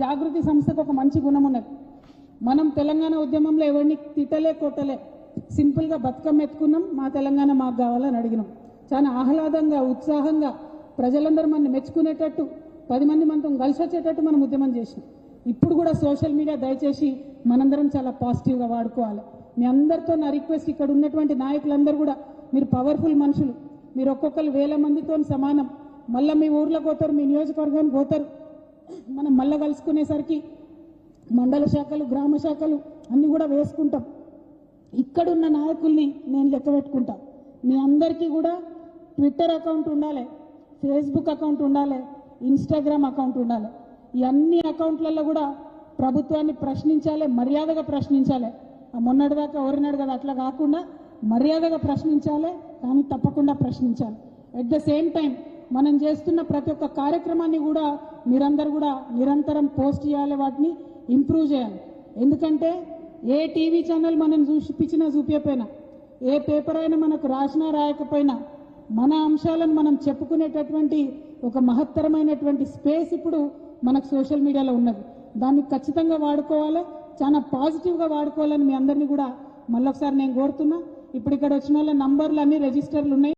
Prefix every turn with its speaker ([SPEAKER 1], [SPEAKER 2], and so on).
[SPEAKER 1] జాగృతి సంస్థకు ఒక మంచి గుణం ఉన్నది. మనం తెలంగాణ ఉద్యమంలో ఎవరిని తిట్టలే కొట్టలే సింపుల్గా బతుకమ్మ ఎత్తుకున్నాం మా తెలంగాణ మాకు కావాలని అడిగినాం. చాలా ఆహ్లాదంగా ఉత్సాహంగా ప్రజలందరూ మన మెచ్చుకునేటట్టు పది మంది మనతో కలిసి వచ్చేటట్టు మనం ఉద్యమం చేసినాం. ఇప్పుడు కూడా సోషల్ మీడియా దయచేసి మనందరం చాలా పాజిటివ్గా వాడుకోవాలి. మీ అందరితో నా రిక్వెస్ట్ ఇక్కడ ఉన్నటువంటి నాయకులందరూ కూడా మీరు పవర్ఫుల్ మనుషులు. మీరు ఒక్కొక్కరు వేల మందితో సమానం. మళ్ళీ మీ ఊర్లోకి పోతారు మీ నియోజకవర్గానికి పోతారు. మనం మళ్ళీ కలుసుకునేసరికి మండల శాఖలు గ్రామ శాఖలు అన్నీ కూడా వేసుకుంటాం. ఇక్కడున్న నాయకుల్ని నేను లెక్క పెట్టుకుంటా. మీ అందరికీ కూడా ట్విట్టర్ అకౌంట్ ఉండాలి ఫేస్బుక్ అకౌంట్ ఉండాలి ఇన్స్టాగ్రామ్ అకౌంట్ ఉండాలి. ఈ అన్ని అకౌంట్లలో కూడా ప్రభుత్వాన్ని ప్రశ్నించాలి మర్యాదగా ప్రశ్నించాలి. మొన్నటిదాకా ఎవరినాడు కదా అట్లా కాకుండా మర్యాదగా ప్రశ్నించాలి కానీ తప్పకుండా ప్రశ్నించాలి. ఎట్ ద సేమ్ టైం మనం చేస్తున్న ప్రతి ఒక్క కార్యక్రమాన్ని కూడా మీరందరూ కూడా నిరంతరం పోస్ట్ చేయాలి వాటిని ఇంప్రూవ్ చేయాలి. ఎందుకంటే ఏ టీవీ ఛానల్ మనం చూపించినా చూపించకపోయినా ఏ పేపర్ అయినా మనకు రాసినా రాయకపోయినా మన అంశాలను మనం చెప్పుకునేటటువంటి ఒక మహత్తరమైనటువంటి స్పేస్ ఇప్పుడు మనకు సోషల్ మీడియాలో ఉన్నది. దాన్ని ఖచ్చితంగా వాడుకోవాలి చాలా పాజిటివ్గా వాడుకోవాలని మీ అందరినీ కూడా మళ్ళొకసారి నేను కోరుతున్నా. ఇప్పుడు ఇక్కడ వచ్చిన వాళ్ళ నంబర్లు అన్ని రిజిస్టర్లు ఉన్నాయి.